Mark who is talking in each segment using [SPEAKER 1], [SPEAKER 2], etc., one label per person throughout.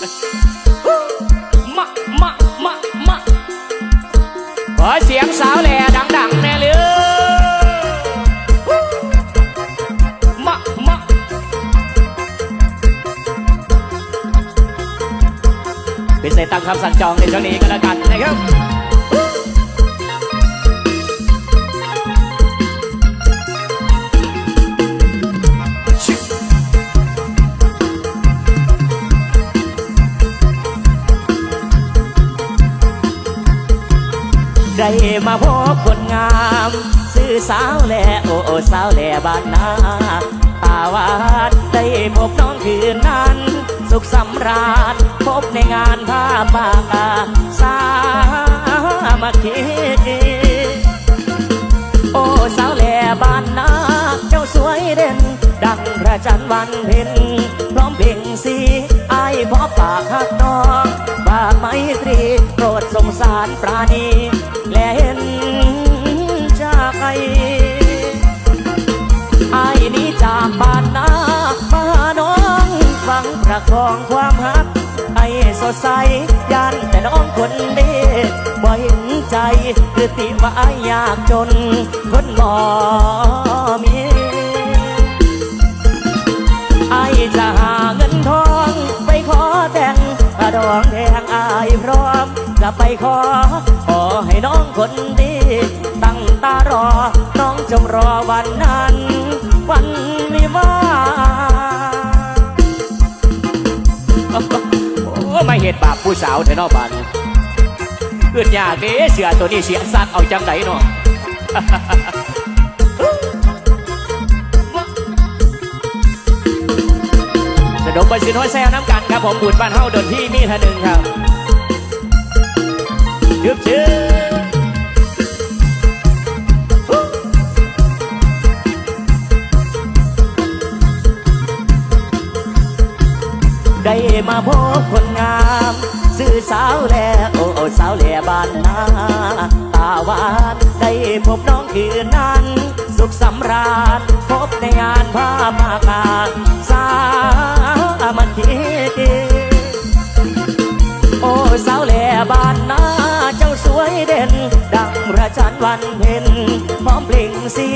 [SPEAKER 1] มะมามะมะขอเสียงสาวแหล่ดังๆแน่เลยมะมาพิเศษตามคำสั่งจองในช่วงนี้ก็แล้วกันนะครับ มาพบคนงาม ซื้อสาวแหล่โอ้โอสาวแหล่บ้านนาตาวาดได้พบน้องคืนนั้น สุขสำราญพบในงานผ้าป่ากาสามัคคีโอ้สาวแหล่บ้านนาเจ้าสวยเด่น ดังพระจันทร์วันเพ็ญพร้อมเพ่งสีไอ้พอปากหักน้อง องความหักให้สดใสยันแต่น้องคนนี้บ่เห็นใจคือติว่าอายากจน คนบ่มีไอจะหาเงินทองไปขอแต่งกระดองแดงไอายพร้อมจะไปขอ ขอให้น้องคนดีตั้งตารอ น้องจงรอวันนั้น วันวิวา ผู้สาวเถอะเนอบันเกิดยากเด้เสือตัวนี้เสียสัตว์เอาจังไหนเนาะสนุกไปสิน้อยแซวน้ำกันครับผมบุญบ้านเฮาโดนที่มีท่าหนึ่งครับยืบชื่อได้มาพบ สาวแลโอ้โอสาวแลบ้านนาตาวานได้พบน้องคืนนั้น สุขสำราญพบในงานผ้ามากาสามัคคีโอ้สาวแล่บ้านนาเจ้าสวยเด่น ดังพระจันทร์วันเพ็ญพร้อมเพลงสี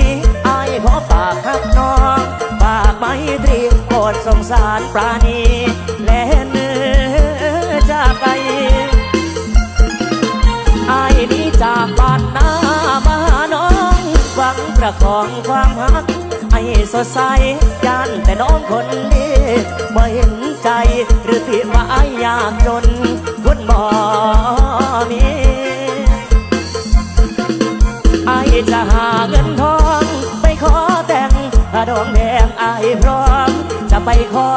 [SPEAKER 1] อายขอปากฮักน้อง ปากไม้ตรีโปรดสงสารปราณีและ จากไอายนี้จากบ้านนามาหน้องหวังประคองความฮักให้สดใสยันแต่น้องคนนี้บ่เห็นใจหรือที่ว่าอายยากจนคนบ่มีอายจะหาเงินทองไปขอแต่งถ้าดองแดงอายพร้อมจะไปขอ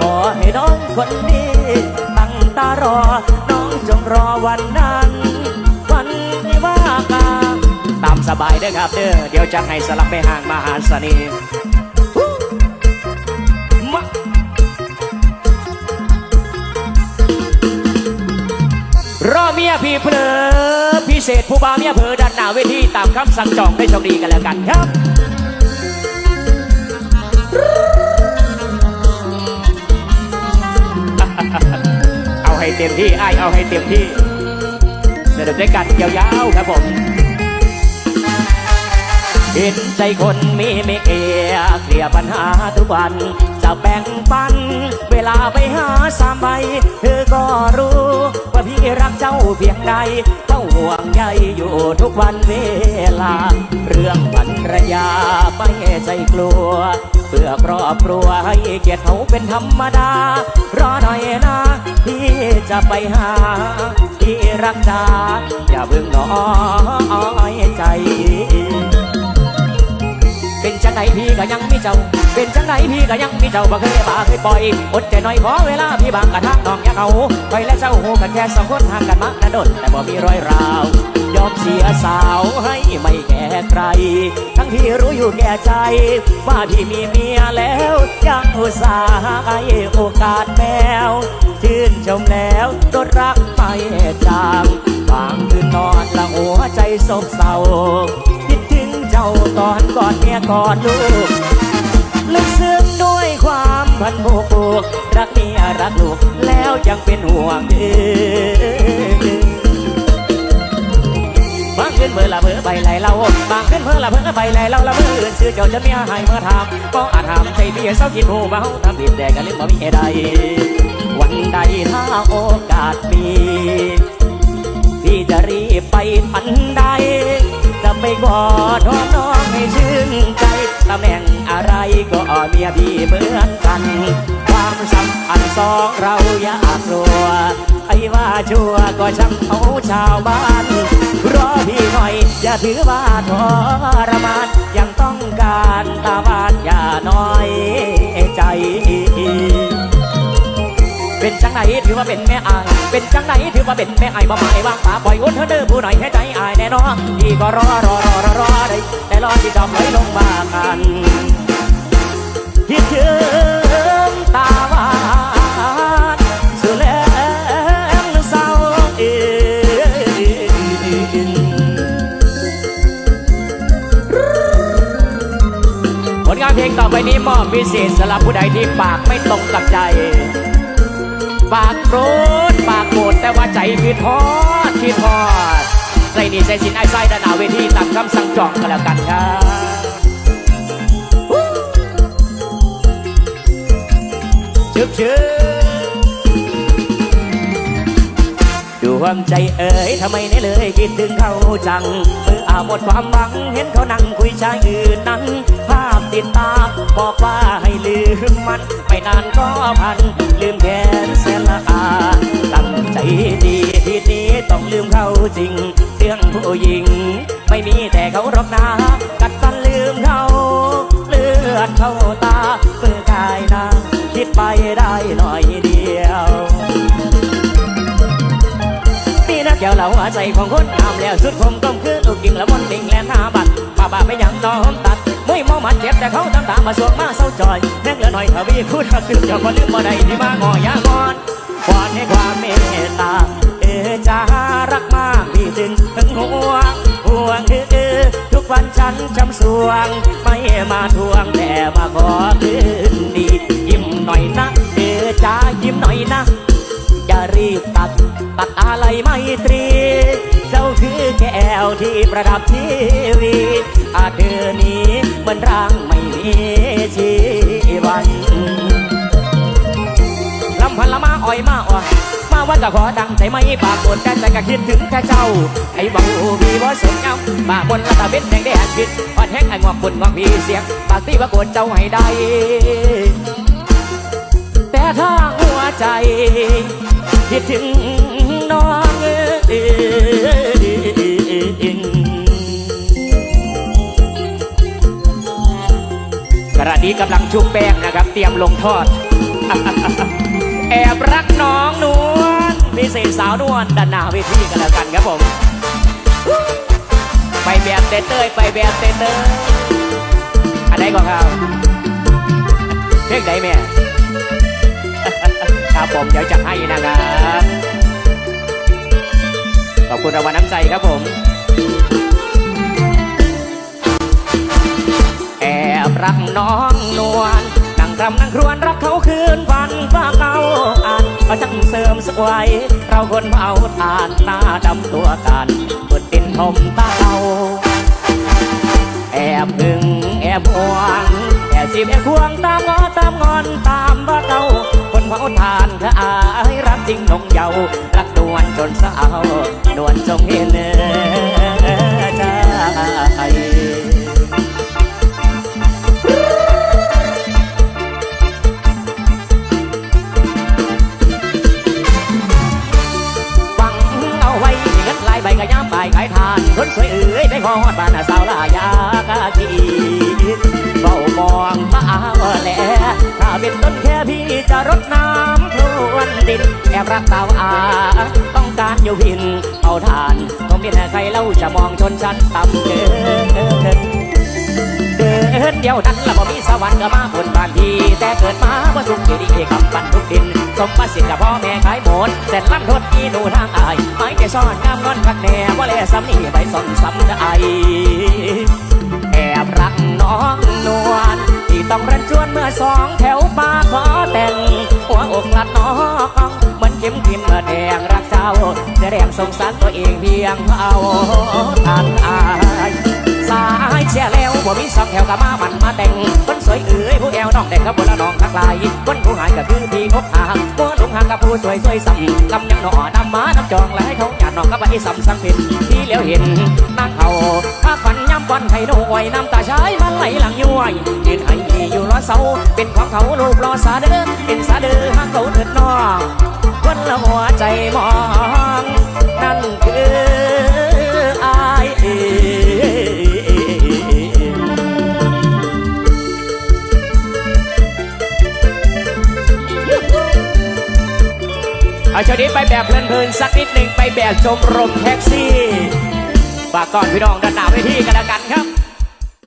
[SPEAKER 1] ขอให้น้องคนนี้ รอ น้องจงรอวันนั้นวันนี้ว่ากาตามสบายเด้อครับเด้อเดี๋ยวจะให้สลับไปห่างมาหาสนีรอเมียพี่เพลอพิเศษผู้บาเมียเพอดันหน้าเวทีตามคำสั่งจองได้โชคดีกันแล้วกันครับเอา ให้เต็มที่ไอเอาให้เต็มที่สนุกด้วยกันยาวๆครับผมเห็นใจคนมีไม่เกียเคลียปัญหาทุกวัน จะแบ่งปัน เวลาไปหาสามใบเธอก็รู้ ว่าพี่รักเจ้าเพียงใดเฝ้า ห่วงใยอยู่ทุกวันเวลา เรื่องภรรยาไม่ใจกลัว เพื่อครอบครัวให้เกียรติเขาเป็นธรรมดา รอหน่อยนะพี่จะไปหา ที่รักจ้าอย่าเพิ่งน้อยใจ เป็นจังไหนพี่ก็ยังมีเจ้า เป็นจังไหนพี่ก็ยังมีเจ้าบ่เคยบาเคยปล่อยอดใจหน่อยขอเวลาพี่บางกระทั่งน้องยากเอาไปและเจ้าหูกันแค่สองคนห่างกันมากนะดนแต่บ่มีรอยราวยอมเสียสาวให้ไม่แก่ใคร ทั้งที่รู้อยู่แก่ใจ ว่าพี่มีเมียแล้ว ยังอุตส่าห์ให้โอกาสแมวชื่นชมแล้วรดรักไม่จางบางคืนนอนละหัวใจโศกเศร้าคิดถึงเจ้าตอนกอดเมียกอดลูก พันผูกผูกรักเมียรักลูกแล้วยังเป็นห่วงเออบางขึ้นเมื่อละเมื่อใบไหลเราบางขึ้นเมื่อละเมื่อใบไหลเราละเมื่ออื่นซื้อเจ้าจะเมียให้เมื่อทำก็อาจทำใจเบี้ยเศร้ากินหูเมาทำผิดแต่กันลืมบ่มีใดวันใดถ้าโอกาสมีพี่จะรีบไปทันใด ไปกอดหอมน้องให้ชื่นใจตำแหน่งอะไรก็เมียพี่เหมือนกัน ความสัมพันธ์สองเราอย่ากลัว ไอ้ว่าชัวก็ช่างเขาชาวบ้านรอพี่หน่อยอย่าถือว่าทรมานยังต้องการตาบ้านอย่าน้อยใจ เป็นจังไหนถือว่าเป็นแม่อาย เป็นจังไหนถือว่าเป็นแม่อายบ่หมายวางป่าปล่อยอุ่นเธอเด้อผู้หน่อยให้ใจอายแน่นอนพี่ก็รอรอรอรอรอได้แต่รอที่จอมไหลลงมากันคิดถึงตาหวานสุดแลงเศร้าเอ็นผลงานเพลงต่อไปนี้มอบพิเศษสำหรับผู้ใดที่ปากไม่ตรงกับใจ ปากโกรธปากโกรธแต่ว่าใจคือทอดคือทอดใส่นี่ใส่สินไอ้ไส้ด้านหน้าเวทีตามคำสั่งจองกันแล้วกันครับชึบชึบดวงใจเอ๋ยทำไมเนี่ยเลยคิดถึงเขาจังเมื่ออาหมดความหวัง เห็นเขานั่งคุยชายอื่นนั้นพ ติดตา บอกว่าให้ลืมมัน ไม่นานก็พัน ลืมแค่แสนละอาตั้งใจดีทีนี้ต้องลืมเขาจริง เรื่องผู้หญิง ไม่มีแต่เขาหรอกนะกัดฟันลืมเขาเลือดเข้าตาเปื่อกายนาคิดไปได้หน่อยเดียวปีนักแก้วเหล่าหัวใจของคนงามแล้วสุดคงต้มคือลูกกิ่งละมนติงแลนหาบัตรป้าบ้าไม่ยังน้อมตัด ไม่มองมันเจ็บแต่เขาตามตามมาสวงมาเศร้าจอยแม่งเหลือหน่อยทวีพูดรักคือเจ้าก็ลืมบ่ได้ที่มางอยางอนวอนให้ความเมตตา เออจะรักมากพี่จึงถึงห่วงห่วงคือเออทุกวันฉันจำสวง ไม่มาทวงแต่มาขอคืนดียิ้มหน่อยนะเออจ้ายิ้มหน่อยนะอย่ารีบตัดตัดอะไรไม่ตรี เจ้าคือแก้วที่ประดับชีวิ ว่าจะขอดังใจไม่ปากบนแต่ใจก็คิดถึงแค่เจ้า ไอ้บังอูพี่ว่สนเงามาบนละตาเบ็ดแดงแดงคิดอ่อนแห้งไอ้งอกบนงอกพี่เสียงปากที่ว่าโกรธเจ้าให้ได้ แต่ถ้าหัวใจ คิดถึงน้องเองขณะนี้กำลังชุบแป้งนะครับ เตรียมลงทอด แอบรักน้องนวลพิเศษสาวนวลด้านหน้าเวทีกันแล้วกันครับผม ไปแบบเต้ยไปแบบเต้ยอันไหนก่อนครับเพลงไหนแม่ ครับผมเดี๋ยวจะให้นะครับ ขอบคุณรางวัลน้ำใจครับผมแอบรักน้องนวล รำนั่งครวญรักเขาคืนวันฟ้าเก่าอ่านก็จังเสริมสวย เราคนเผาทานหน้าดำตัวกันบดตินทมตาเรา แอบหึงแอบหวงแอบจีบแอบควงตามงอตามงอนตามว่าเก่าคนเผาทานก็อายรักจริงนงเยาว์รักนวลจนสาวนวลจงเห็นใจ รดน้ำพรวนดิน แอบรักสาวอา ต้องการอยู่พินเอาทานคงเป็นใครเล่าจะมองชนชั้นต่ำเกินเดินเดียวนั้นละบ่มีสวรรค์ก็มาบนบ้านทีแต่เกิดมาบ่สุขอยู่ดีกับปันทุกดิน สมบัติสิทธิ์กับพ่อแม่ขายหมดเสร็จล้ำทดอีหนูทางอายไม้แต่ซ่อนงามงอนคักแน่ว่าแลซ้ำนี่ใบซ่อนซ้ำได้แอบบรักน้องนวลที่ต้องรันจวนเมื่อสอง รักเจ้าจะแดงสงสารตัวเองเพียงเอาทันอายสายเชียแล้วบ่มีสองแถวกับมามันมาแต่งคนสวยเอ๋ยผู้แอวน้องแต่งกับบนละน้องทักลายคนผู้หายก็คือพี่นกหางบัวลุงหาง กับผู้สวยสวยซ้ำกำยังหนอนำมาน้ำจองและให้เขาหยาดนองกับไอ้สัมสังผิดที่เลียวเห็นนางเขาถ้าฝันย้ำวันให้หน่วยน้ำตาชายมันไหลหลังย้วยยืนให้อยู่รอเสาเป็นของเขาลูกรอสาเด้อเป็นสาเด้อห้างเขาเถิดน้องคนละหัวใจมอง แบบชมรมแท็กซี่ฝากก่อนพี่น้องด้านหน้าเวทีกันแล้วกันครับ